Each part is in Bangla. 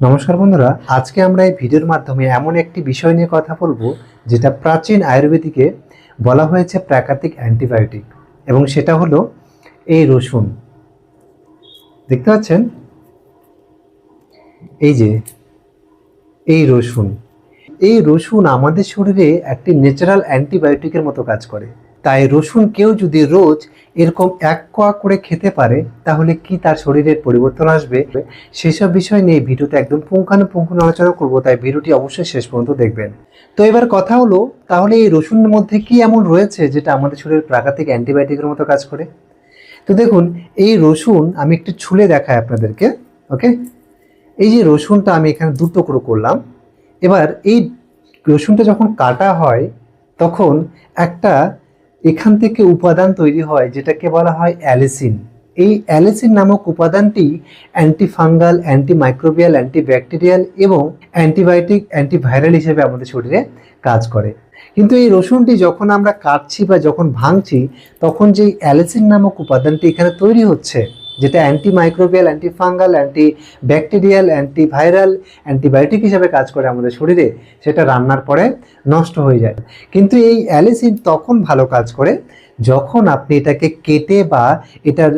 নমস্কার বন্ধুরা, আজকে আমরা এই ভিডিওর মাধ্যমে এমন একটি বিষয় নিয়ে কথা বলব, যেটা প্রাচীন আয়ুর্বেদিকে বলা হয়েছে প্রাকৃতিক অ্যান্টিবায়োটিক, এবং সেটা হলো এই রসুন। দেখতে পাচ্ছেন? এই যে, এই রসুন। এই রসুন আমাদের শরীরে একটি ন্যাচারাল অ্যান্টিবায়োটিকের মতো কাজ করে। তাই রসুন কেউ যদি রোজ এরকম এক কোয়া করে খেতে পারে, তাহলে কি তার শরীরের পরিবর্তন আসবে? সেসব বিষয় নিয়ে ভিডিওতে একদম পুঙ্খানুপুঙ্খ আলোচনা করব, তাই ভিডিওটি অবশ্যই শেষ পর্যন্ত দেখবেন। তো এবার কথা হলো, তাহলে এই রসুনের মধ্যে কি এমন রয়েছে যেটা আমাদের শরীরের প্রাকৃতিক অ্যান্টিবায়োটিকের মতো কাজ করে? তো দেখুন, এই রসুন আমি একটু ছুলে দেখাই আপনাদেরকে, ওকে? এই যে রসুনটা আমি এখানে দু টুকরো করলাম। এবার এই রসুনটা যখন কাটা হয়, তখন একটা এখান থেকে উপাদান তৈরি হয়, যেটাকে বলা হয় অ্যালিসিন। এই অ্যালিসিন নামক উপাদানটি অ্যান্টিফাঙ্গাল, অ্যান্টিমাইক্রোবিয়াল, অ্যান্টিব্যাকটেরিয়াল এবং অ্যান্টিবায়োটিক, অ্যান্টিভাইরাল হিসেবে আমাদের শরীরে কাজ করে। কিন্তু এই রসুনটি যখন আমরা কাটছি বা যখন ভাঙছি, তখন যে অ্যালিসিন নামক উপাদানটি এখানে তৈরি হচ্ছে যেটা antimicrobial antifungal antibacterial antiviral antibiotic হিসাবে কাজ করে আমাদের শরীরে, সেটা রান্নার পরে নষ্ট হয়ে যায়। কিন্তু এই অ্যালিসিন তখন ভালো কাজ করে যখন আপনি এটাকে কেটে বা এটার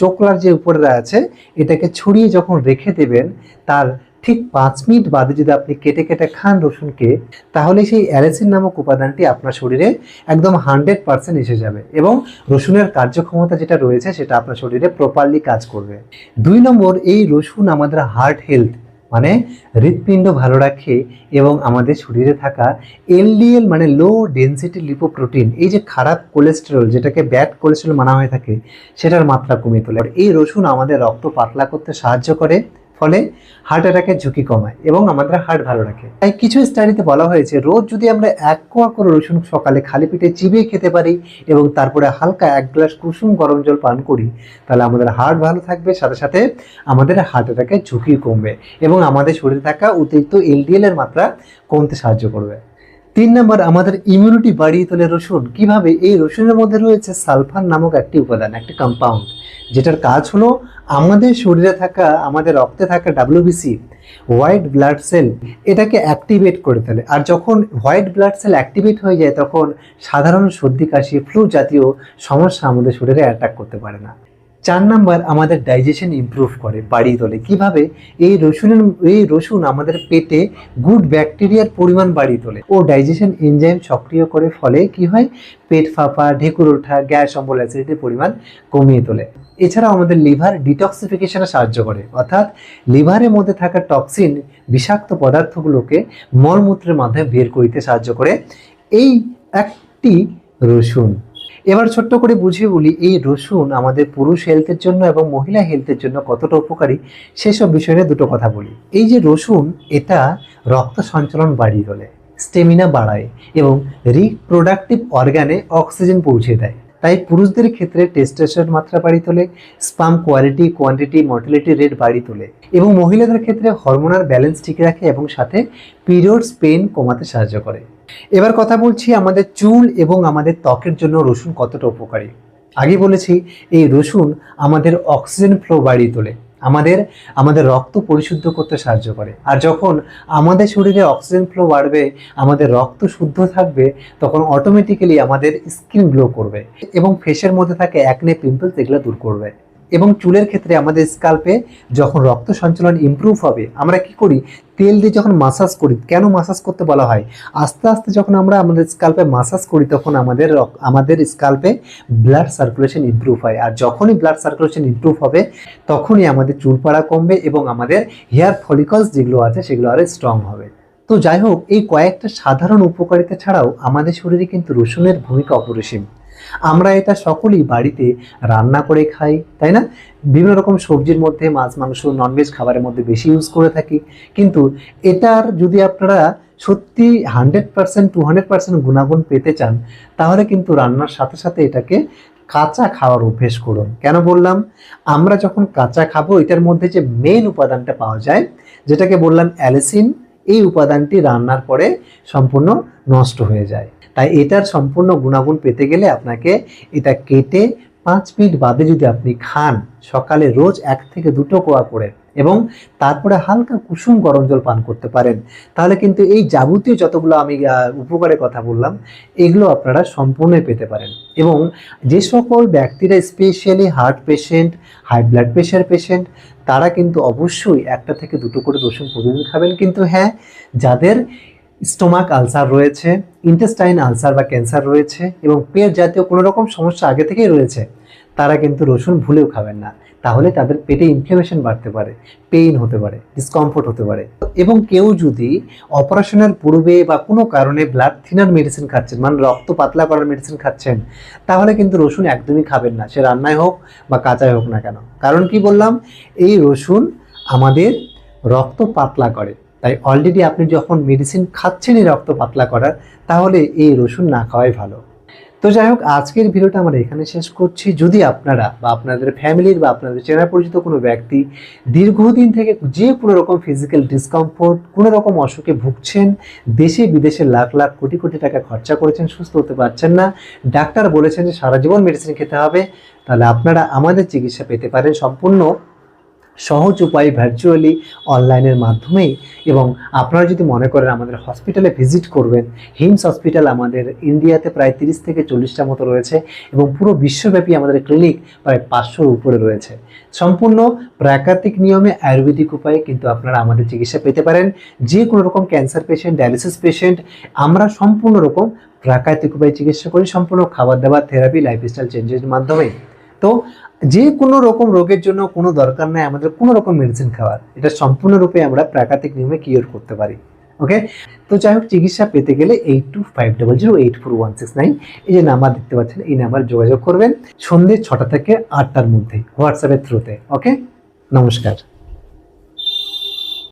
চোকলার যে উপরে আছে, এটাকে ছড়িয়ে যখন রেখে দেবেন, তার ঠিক পাঁচ মিনিট বাদে যদি আপনি কেটে কেটে খান রসুনকে, তাহলে সেই অ্যালিসিন নামক উপাদানটি আপনার শরীরে একদম হান্ড্রেড পার্সেন্ট এসে যাবে এবং রসুনের কার্যক্ষমতা যেটা রয়েছে সেটা আপনার শরীরে প্রপারলি কাজ করবে। দুই নম্বর, এই রসুন আমাদের হার্ট হেলথ মানে হৃৎপিণ্ড ভালো রাখে এবং আমাদের শরীরে থাকা এলডিএল মানে লো ডেনসিটি লিপোপ্রোটিন এই যে খারাপ কোলেস্টেরল যেটাকে ব্যাড কোলেস্টেরল মানা হয়ে থাকে, সেটার মাত্রা কমিয়ে তোলে। এই রসুন আমাদের রক্ত পাতলা করতে সাহায্য করে ফলে হার্ট অ্যাটাকের ঝুঁকি কমায় এবং আমাদের হার্ট ভালো রাখে। তাই কিছু স্টাডিতে বলা হয়েছে, রোজ যদি আমরা এক কোয়া করে রসুন সকালে খালি পেটে চিবিয়ে খেতে পারি এবং তারপরে হালকা এক গ্লাস কুসুম গরম জল পান করি, তাহলে আমাদের হার্ট ভালো থাকবে, সাথে সাথে আমাদের হার্ট অ্যাটাকের ঝুঁকি কমবে এবং আমাদের শরীরে থাকা অতিরিক্ত এলডিএল এর মাত্রা কমতে সাহায্য করবে। তিন নম্বর, আমাদের ইমিউনিটি বাড়িয়ে তোলে রসুন। কীভাবে? এই রসুনের মধ্যে রয়েছে সালফার নামক একটি উপাদান, একটি কম্পাউন্ড যেটার কাজ হলো আমাদের শরীরে থাকা, আমাদের রক্তে থাকা ডাব্লিউবিসি হোয়াইট ব্লাড সেল এটাকে অ্যাক্টিভেট করে তোলে আর যখন হোয়াইট ব্লাড সেল অ্যাক্টিভেট হয়ে যায়, তখন সাধারণ সর্দি, কাশি ফ্লু জাতীয় সমস্যা আমাদের শরীরে অ্যাটাক করতে পারে না। চার নাম্বার আমাদের ডাইজেশন ইমপ্রুভ করে বাড়িয়ে তোলে। কীভাবে? এই রসুনের, এই রসুন আমাদের পেটে গুড ব্যাকটেরিয়ার পরিমাণ বাড়িয়ে তোলে। ও ডাইজেশন এনজাইম সক্রিয় করে ফলে কি হয়? পেট ফাঁপা, ঢেকুর ওঠা, গ্যাস, অম্বল অ্যাসিডিটির পরিমাণ কমিয়ে তোলে। এছাড়াও আমাদের লিভার ডিটক্সিফিকেশনে সাহায্য করে। অর্থাৎ লিভারের মধ্যে থাকা টক্সিন বিষাক্ত পদার্থগুলোকে মলমূত্রের মাধ্যমে বের করিতে সাহায্য করে। এই একটি রসুন। এবার ছোট্ট করে বুঝিয়ে বলি, এই রসুন আমাদের পুরুষ হেলথের জন্য এবং মহিলা হেলথের জন্য কতটা উপকারী, সেসব বিষয় নিয়ে দুটো কথা বলি। এই যে রসুন, এটা রক্ত সঞ্চালন বাড়িয়ে তোলে স্টেমিনা বাড়ায় এবং রিপ্রোডাক্টিভ অর্গানে অক্সিজেন পৌঁছে দেয়। তাই পুরুষদের ক্ষেত্রে টেস্টোস্টেরন মাত্রা বাড়িয়ে তোলে sperm quality quantity motility rate বাড়িয়ে তোলে এবং মহিলাদের ক্ষেত্রে হরমোনাল ব্যালেন্স ঠিক রাখে এবং সাথে পিরিয়ডস পেন কমাতে সাহায্য করে। এবার কথা বলছি আমাদের চুল এবং আমাদের ত্বকের জন্য রসুন কতটা উপকারী? আগে বলেছি, এই রসুন আমাদের অক্সিজেন ফ্লো বাড়িয়ে তোলে, আমাদের আমাদের রক্ত পরিশুদ্ধ করতে সাহায্য করে। আর যখন আমাদের শরীরে অক্সিজেন ফ্লো বাড়বে, আমাদের রক্ত শুদ্ধ থাকবে, তখন অটোমেটিক্যালি আমাদের স্কিন গ্লো করবে এবং ফেসের মধ্যে থাকে একনে পিম্পলস এগুলো দূর করবে। এবং চুলের ক্ষেত্রে আমাদের স্কাল্পে যখন রক্ত সঞ্চালন ইমপ্রুভ হবে, আমরা কি করি? তেল দিয়ে যখন মাসাজ করি, কেন মাসাজ করতে বলা হয়? আস্তে আস্তে যখন আমরা আমাদের স্কাল্পে মাসাজ করি, তখন আমাদের আমাদের স্কাল্পে ব্লাড সার্কুলেশন ইমপ্রুভ হয়। আর যখনই ব্লাড সার্কুলেশন ইমপ্রুভ হবে, তখনই আমাদের চুল পড়া কমবে এবং আমাদের হেয়ার ফলিকলস যেগুলো আছে, সেগুলো আরও স্ট্রং হবে। তো যাই হোক, এই কয়েকটা সাধারণ উপকারিতা ছাড়াও আমাদের শরীরে কিন্তু রসুনের ভূমিকা অপরিসীম। আমরা এটা সকলেই বাড়িতে রান্না করে খাই, তাই না? বিভিন্ন রকম সবজির মধ্যে মাছ, মাংস ননভেজ খাবারের মধ্যে বেশি ইউজ করে থাকি। কিন্তু এটার যদি আপনারা সত্যি hundred percent to hundred percent গুণাগুণ পেতে চান, তাহলে কিন্তু রান্নার সাথে সাথে এটাকে কাঁচা খাওয়ার অভ্যেস করুন। কেন বললাম? আমরা যখন কাঁচা খাব, এটার মধ্যে যে মেন উপাদানটা পাওয়া যায়, যেটাকে বললাম অ্যালিসিন এই উপাদানটি রান্নার পরে সম্পূর্ণ নষ্ট হয়ে যায়। তাই এটার সম্পূর্ণ গুণাগুণ পেতে গেলে আপনাকে এটা কেটে পাঁচ মিনিট বাদে যদি আপনি খান, সকালে রোজ এক থেকে দুটো কোয়া করে এবং তারপরে হালকা কুসুম গরম জল পান করতে পারেন। তাহলে কিন্তু এই যাবতীয় যতগুলো আমি উপকারের কথা বললাম, এগুলো আপনারা সম্পূর্ণই পেতে পারেন। এবং যে সকল ব্যক্তিরা specially heart patient high blood pressure patient তারা কিন্তু অবশ্যই একটা থেকে দুটো করে রসুন প্রতিদিন খাবেন। কিন্তু হ্যাঁ যাদের স্টোমাক আলসার রয়েছে ইন্টেস্টাইন আলসার বা ক্যান্সার রয়েছে এবং পেট জাতীয় কোনো রকম সমস্যা আগে থেকেই রয়েছে, তারা কিন্তু রসুন ভুলেও খাবেন না। তাহলে তাদের পেটে ইনফ্লেমেশন বাড়তে পারে পেইন হতে পারে ডিসকমফোর্ট হতে পারে। এবং কেউ যদি অপারেশনের পূর্বে বা কোনো কারণে ব্লাড থিনার মেডিসিন খাচ্ছেন মানে রক্ত পাতলা করার মেডিসিন খাচ্ছেন, তাহলে কিন্তু রসুন একদমই খাবেন না, সে রান্নায় হোক বা কাঁচায় হোক না কেন। কারণ কি বললাম? এই রসুন আমাদের রক্ত পাতলা করে। তাই অলরেডি আপনি যখন মেডিসিন খাচ্ছেন এই রক্ত পাতলা করার, তাহলে এই রসুন না খাওয়াই ভালো। তো যাই হোক, আজকের ভিডিওটা আমরা এখানে শেষ করছি। যদি আপনারা বা আপনাদের ফ্যামিলির বা আপনাদের চেনা পরিচিত কোনো ব্যক্তি দীর্ঘদিন থেকে যে কোনো রকম ফিজিক্যাল ডিসকমফোর্ট কোনো রকম অসুখে ভুগছেন, দেশে বিদেশে লাখ লাখ কোটি কোটি টাকা খরচা করেছেন, সুস্থ হতে পারছেন না, ডাক্তার বলেছেন যে সারা জীবন মেডিসিন খেতে হবে, তাহলে আপনারা আমাদের চিকিৎসা পেতে পারেন। সম্পূর্ণ সহজ উপায়ে ভার্চুয়ালি অনলাইনের মাধ্যমেই এবং আপনারা যদি মনে করেন আমাদের হসপিটালে ভিজিট করবেন হিমস হসপিটাল আমাদের ইন্ডিয়াতে প্রায় তিরিশ থেকে চল্লিশটা মতো রয়েছে এবং পুরো বিশ্বব্যাপী আমাদের ক্লিনিক প্রায় পাঁচশোর উপরে রয়েছে। সম্পূর্ণ প্রাকৃতিক নিয়মে আয়ুর্বেদিক উপায়ে কিন্তু আপনারা আমাদের চিকিৎসা পেতে পারেন। যে কোনো রকম ক্যান্সার পেশেন্ট ডায়ালিসিস পেশেন্ট আমরা সম্পূর্ণ রকম প্রাকৃতিক উপায়ে চিকিৎসা করি, সম্পূর্ণ খাবার দাবার থেরাপি লাইফস্টাইল চেঞ্জের মাধ্যমে তো যে কোনো রকম রোগের জন্য কোনো দরকার নাই আমাদের কোনো রকম মেডিসিন খাওয়ার। এটা সম্পূর্ণরূপে আমরা প্রাকৃতিক নিয়মে কিওর করতে পারি। ওকে তো যাই হোক, চিকিৎসা পেতে গেলে eight two five double zero eight four one six nine এই যে নাম্বার দেখতে পাচ্ছেন, এই নাম্বার যোগাযোগ করবেন সন্ধ্যে ছটা থেকে আটটার মধ্যে হোয়াটসঅ্যাপের থ্রুতে ওকে নমস্কার।